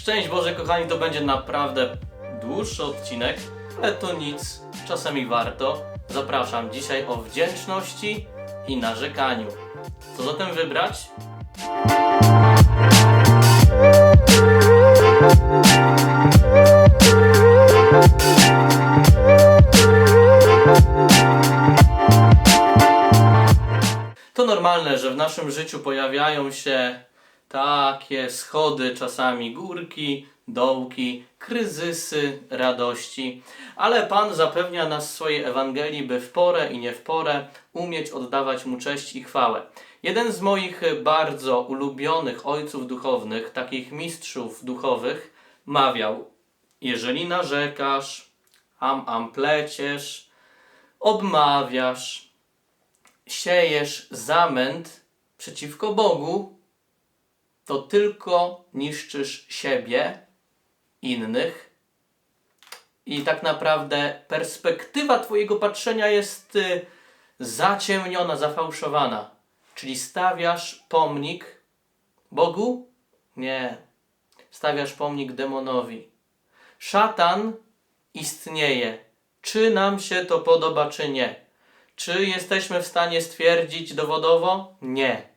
Szczęść Boże, kochani, to będzie naprawdę dłuższy odcinek, ale to nic, czasami warto. Zapraszam dzisiaj o wdzięczności i narzekaniu. Co zatem wybrać? To normalne, że w naszym życiu pojawiają się takie schody, czasami górki, dołki, kryzysy, radości, ale Pan zapewnia nas w swojej Ewangelii, by w porę i nie w porę umieć oddawać Mu cześć i chwałę. Jeden z moich bardzo ulubionych ojców duchownych, takich mistrzów duchowych, mawiał: Jeżeli narzekasz, am am pleciesz, obmawiasz, siejesz zamęt przeciwko Bogu, to tylko niszczysz siebie, innych. I tak naprawdę perspektywa Twojego patrzenia jest y, zaciemniona, zafałszowana. Czyli stawiasz pomnik Bogu? Nie. Stawiasz pomnik demonowi. Szatan istnieje. Czy nam się to podoba, czy nie? Czy jesteśmy w stanie stwierdzić dowodowo? Nie.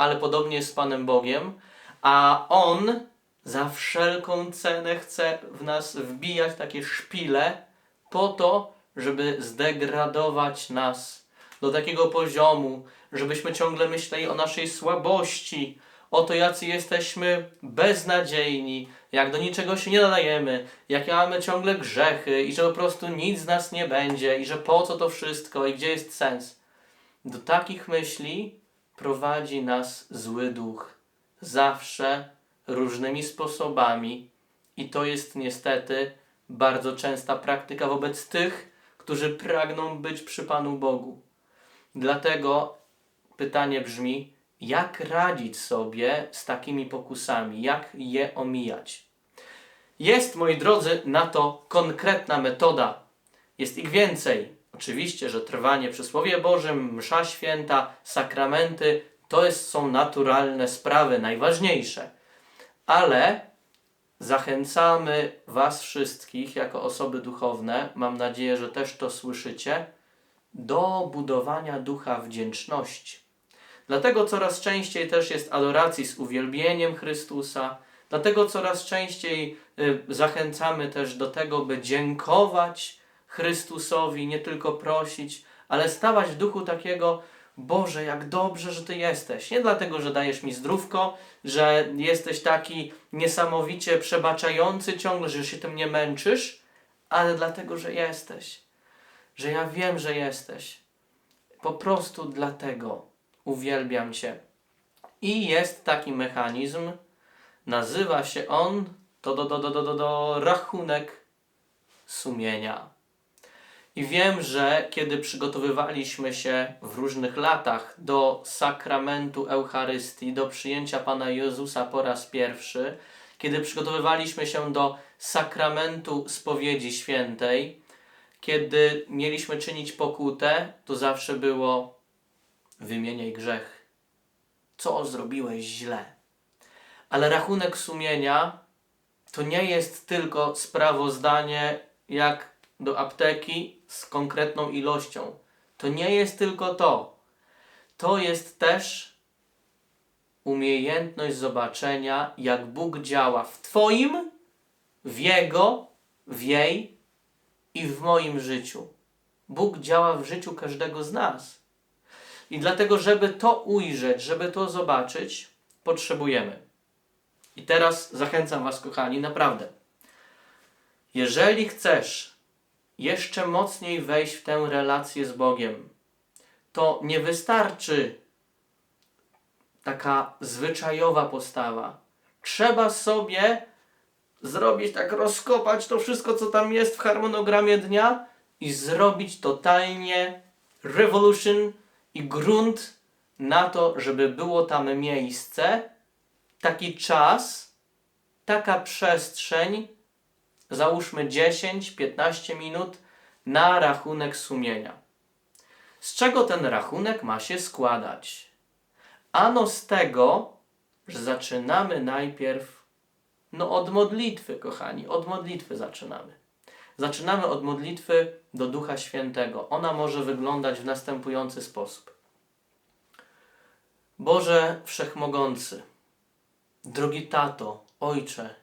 Ale podobnie jest z Panem Bogiem, a On za wszelką cenę chce w nas wbijać takie szpile po to, żeby zdegradować nas do takiego poziomu, żebyśmy ciągle myśleli o naszej słabości, o to, jacy jesteśmy beznadziejni, jak do niczego się nie nadajemy, jakie mamy ciągle grzechy i że po prostu nic z nas nie będzie i że po co to wszystko i gdzie jest sens. Do takich myśli prowadzi nas zły duch. Zawsze, różnymi sposobami i to jest niestety bardzo częsta praktyka wobec tych, którzy pragną być przy Panu Bogu. Dlatego pytanie brzmi, jak radzić sobie z takimi pokusami, jak je omijać? Jest, moi drodzy, na to konkretna metoda. Jest ich więcej. Oczywiście, że trwanie przy Słowie Bożym, msza święta, sakramenty to jest, są naturalne sprawy, najważniejsze. Ale zachęcamy Was wszystkich, jako osoby duchowne, mam nadzieję, że też to słyszycie, do budowania ducha wdzięczności. Dlatego coraz częściej też jest adoracji z uwielbieniem Chrystusa. Dlatego coraz częściej y, zachęcamy też do tego, by dziękować Chrystusowi, nie tylko prosić, ale stawać w duchu takiego, Boże, jak dobrze, że Ty jesteś. Nie dlatego, że dajesz mi zdrówko, że jesteś taki niesamowicie przebaczający ciągle, że się tym nie męczysz, ale dlatego, że jesteś. Że ja wiem, że jesteś. Po prostu dlatego uwielbiam Cię. I jest taki mechanizm, nazywa się on to do, do, do, do, do, do rachunek sumienia. I wiem, że kiedy przygotowywaliśmy się w różnych latach do sakramentu Eucharystii, do przyjęcia Pana Jezusa po raz pierwszy, kiedy przygotowywaliśmy się do sakramentu spowiedzi świętej, kiedy mieliśmy czynić pokutę, to zawsze było wymieniaj grzech. Co zrobiłeś źle? Ale rachunek sumienia to nie jest tylko sprawozdanie jak do apteki z konkretną ilością. To nie jest tylko to. To jest też umiejętność zobaczenia, jak Bóg działa w Twoim, w Jego, w jej i w moim życiu. Bóg działa w życiu każdego z nas. I dlatego, żeby to ujrzeć, żeby to zobaczyć, potrzebujemy. I teraz zachęcam Was, kochani, naprawdę. Jeżeli chcesz jeszcze mocniej wejść w tę relację z Bogiem, to nie wystarczy taka zwyczajowa postawa. Trzeba sobie zrobić tak, rozkopać to wszystko, co tam jest w harmonogramie dnia i zrobić totalnie revolution i grunt na to, żeby było tam miejsce, taki czas, taka przestrzeń, załóżmy 10-15 minut na rachunek sumienia. Z czego ten rachunek ma się składać? Ano z tego, że zaczynamy najpierw No od modlitwy, kochani, od modlitwy zaczynamy. Zaczynamy od modlitwy do Ducha Świętego. Ona może wyglądać w następujący sposób. Boże Wszechmogący, drogi Tato, Ojcze,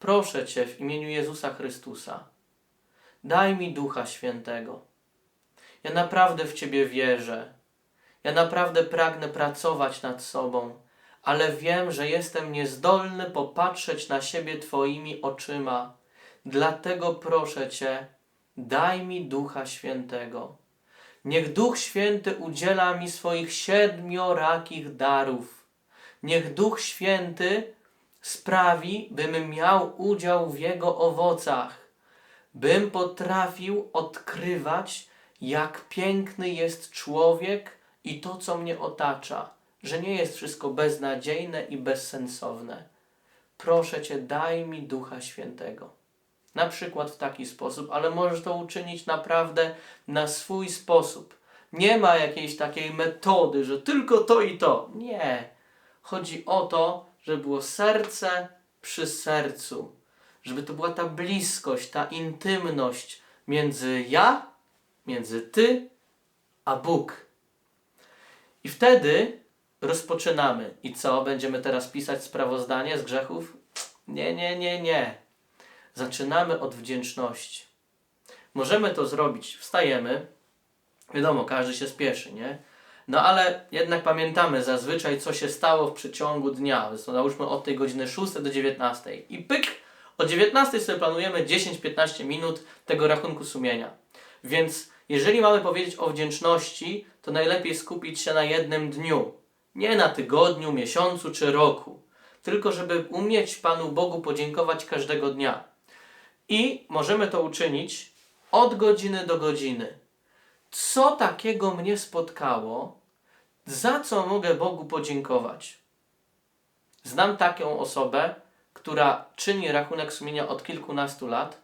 proszę Cię w imieniu Jezusa Chrystusa, daj mi Ducha Świętego. Ja naprawdę w Ciebie wierzę. Ja naprawdę pragnę pracować nad sobą, ale wiem, że jestem niezdolny popatrzeć na siebie Twoimi oczyma. Dlatego proszę Cię, daj mi Ducha Świętego. Niech Duch Święty udziela mi swoich siedmiorakich darów. Niech Duch Święty sprawi, bym miał udział w Jego owocach, bym potrafił odkrywać, jak piękny jest człowiek i to, co mnie otacza, że nie jest wszystko beznadziejne i bezsensowne. Proszę Cię, daj mi Ducha Świętego. Na przykład w taki sposób, ale możesz to uczynić naprawdę na swój sposób. Nie ma jakiejś takiej metody, że tylko to i to. Nie. Chodzi o to, żeby było serce przy sercu. Żeby to była ta bliskość, ta intymność między ja, między ty, a Bóg. I wtedy rozpoczynamy. I co? Będziemy teraz pisać sprawozdanie z grzechów? Nie, nie, nie, nie. Zaczynamy od wdzięczności. Możemy to zrobić. Wstajemy. Wiadomo, każdy się spieszy, nie? No ale jednak pamiętamy zazwyczaj, co się stało w przeciągu dnia. To załóżmy od tej godziny 6 do 19. I pyk! O 19 sobie planujemy 10-15 minut tego rachunku sumienia. Więc jeżeli mamy powiedzieć o wdzięczności, to najlepiej skupić się na jednym dniu. Nie na tygodniu, miesiącu czy roku. Tylko żeby umieć Panu Bogu podziękować każdego dnia. I możemy to uczynić od godziny do godziny. Co takiego mnie spotkało, za co mogę Bogu podziękować? Znam taką osobę, która czyni rachunek sumienia od kilkunastu lat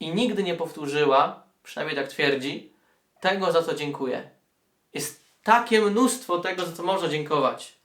i nigdy nie powtórzyła, przynajmniej tak twierdzi, tego, za co dziękuję. Jest takie mnóstwo tego, za co można dziękować.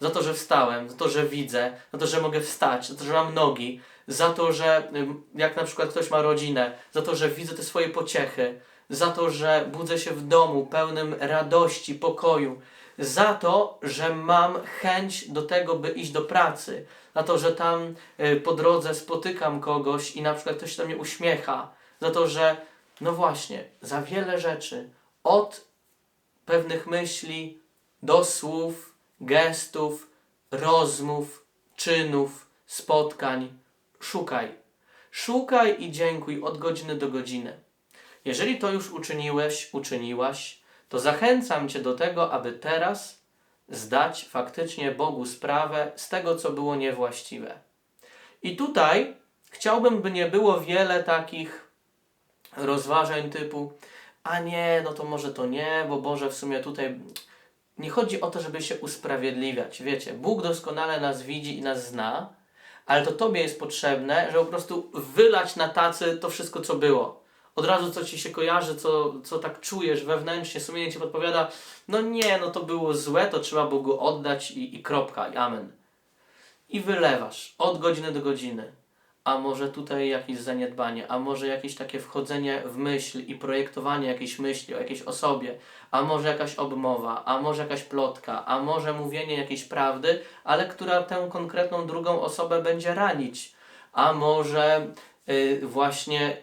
Za to, że wstałem, za to, że widzę, za to, że mogę wstać, za to, że mam nogi, za to, że jak na przykład ktoś ma rodzinę, za to, że widzę te swoje pociechy, za to, że budzę się w domu pełnym radości, pokoju, za to, że mam chęć do tego, by iść do pracy, za to, że tam y, po drodze spotykam kogoś i na przykład ktoś się do mnie uśmiecha, za to, że no właśnie, za wiele rzeczy, od pewnych myśli do słów, gestów, rozmów, czynów, spotkań. Szukaj. Szukaj i dziękuj od godziny do godziny. Jeżeli to już uczyniłeś, uczyniłaś, to zachęcam Cię do tego, aby teraz zdać faktycznie Bogu sprawę z tego, co było niewłaściwe. I tutaj chciałbym, by nie było wiele takich rozważań typu a nie, no to może to nie, bo Boże w sumie tutaj nie chodzi o to, żeby się usprawiedliwiać. Wiecie, Bóg doskonale nas widzi i nas zna, ale to Tobie jest potrzebne, żeby po prostu wylać na tacy to wszystko, co było. Od razu co Ci się kojarzy, co, co tak czujesz wewnętrznie, sumienie Ci podpowiada, no nie, no to było złe, to trzeba Bogu oddać i, i kropka, i amen. I wylewasz od godziny do godziny. A może tutaj jakieś zaniedbanie, a może jakieś takie wchodzenie w myśl i projektowanie jakiejś myśli o jakiejś osobie, a może jakaś obmowa, a może jakaś plotka, a może mówienie jakiejś prawdy, ale która tę konkretną drugą osobę będzie ranić, a może y, właśnie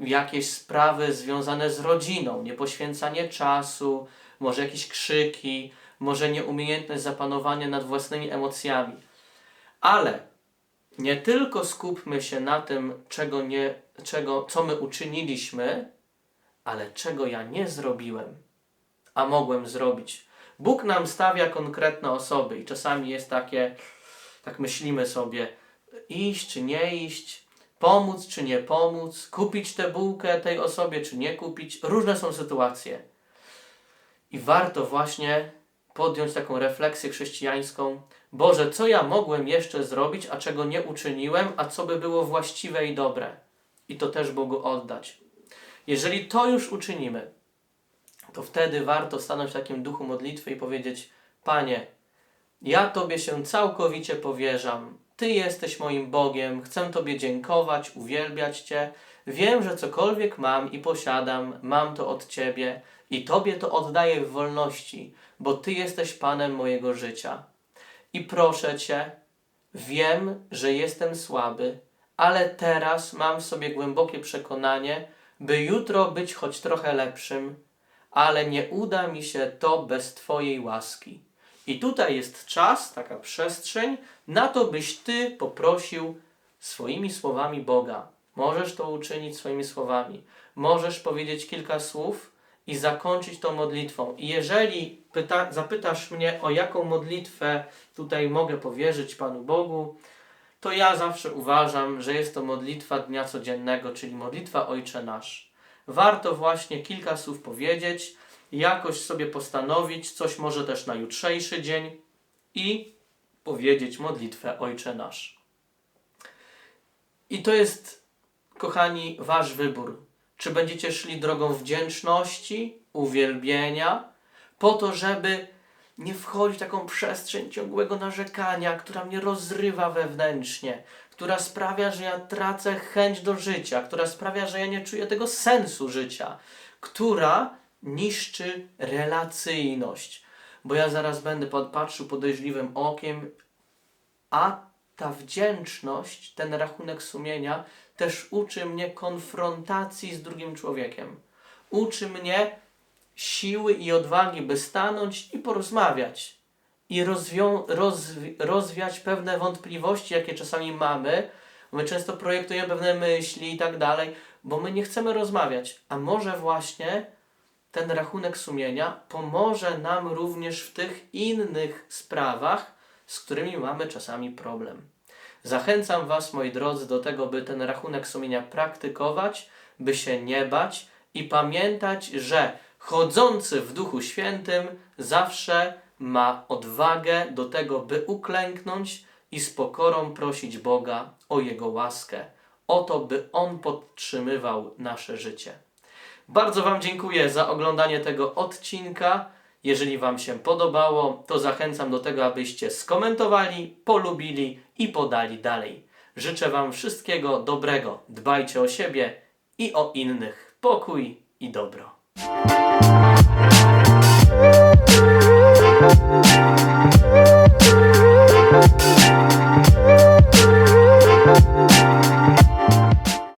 jakieś sprawy związane z rodziną, niepoświęcanie czasu, może jakieś krzyki, może nieumiejętność zapanowania nad własnymi emocjami. Ale nie tylko skupmy się na tym, czego nie, czego, co my uczyniliśmy, ale czego ja nie zrobiłem, a mogłem zrobić. Bóg nam stawia konkretne osoby i czasami jest takie, tak myślimy sobie, iść czy nie iść, pomóc czy nie pomóc, kupić tę bułkę tej osobie czy nie kupić. Różne są sytuacje. I warto właśnie podjąć taką refleksję chrześcijańską. Boże, co ja mogłem jeszcze zrobić, a czego nie uczyniłem, a co by było właściwe i dobre? I to też Bogu oddać. Jeżeli to już uczynimy, to wtedy warto stanąć w takim duchu modlitwy i powiedzieć: Panie, ja Tobie się całkowicie powierzam. Ty jesteś moim Bogiem, chcę Tobie dziękować, uwielbiać Cię. Wiem, że cokolwiek mam i posiadam, mam to od Ciebie i Tobie to oddaję w wolności, bo Ty jesteś Panem mojego życia. I proszę Cię, wiem, że jestem słaby, ale teraz mam w sobie głębokie przekonanie, by jutro być choć trochę lepszym, ale nie uda mi się to bez Twojej łaski. I tutaj jest czas, taka przestrzeń, na to, byś Ty poprosił swoimi słowami Boga. Możesz to uczynić swoimi słowami. Możesz powiedzieć kilka słów i zakończyć tą modlitwą. I jeżeli pyta, zapytasz mnie, o jaką modlitwę tutaj mogę powierzyć Panu Bogu, to ja zawsze uważam, że jest to modlitwa dnia codziennego, czyli modlitwa Ojcze Nasz. Warto właśnie kilka słów powiedzieć, jakoś sobie postanowić, coś może też na jutrzejszy dzień i powiedzieć modlitwę Ojcze Nasz. I to jest, kochani, wasz wybór. Czy będziecie szli drogą wdzięczności, uwielbienia, po to, żeby nie wchodzić w taką przestrzeń ciągłego narzekania, która mnie rozrywa wewnętrznie, która sprawia, że ja tracę chęć do życia, która sprawia, że ja nie czuję tego sensu życia, która niszczy relacyjność. Bo ja zaraz będę patrzył podejrzliwym okiem, a ta wdzięczność, ten rachunek sumienia też uczy mnie konfrontacji z drugim człowiekiem. Uczy mnie siły i odwagi, by stanąć i porozmawiać. I rozwią, rozwi, rozwiać pewne wątpliwości, jakie czasami mamy. My często projektujemy pewne myśli i tak dalej, bo my nie chcemy rozmawiać. A może właśnie ten rachunek sumienia pomoże nam również w tych innych sprawach, z którymi mamy czasami problem. Zachęcam Was, moi drodzy, do tego, by ten rachunek sumienia praktykować, by się nie bać i pamiętać, że chodzący w Duchu Świętym zawsze ma odwagę do tego, by uklęknąć i z pokorą prosić Boga o Jego łaskę, o to, by On podtrzymywał nasze życie. Bardzo Wam dziękuję za oglądanie tego odcinka. Jeżeli Wam się podobało, to zachęcam do tego, abyście skomentowali, polubili i podali dalej. Życzę Wam wszystkiego dobrego. Dbajcie o siebie i o innych. Pokój i dobro.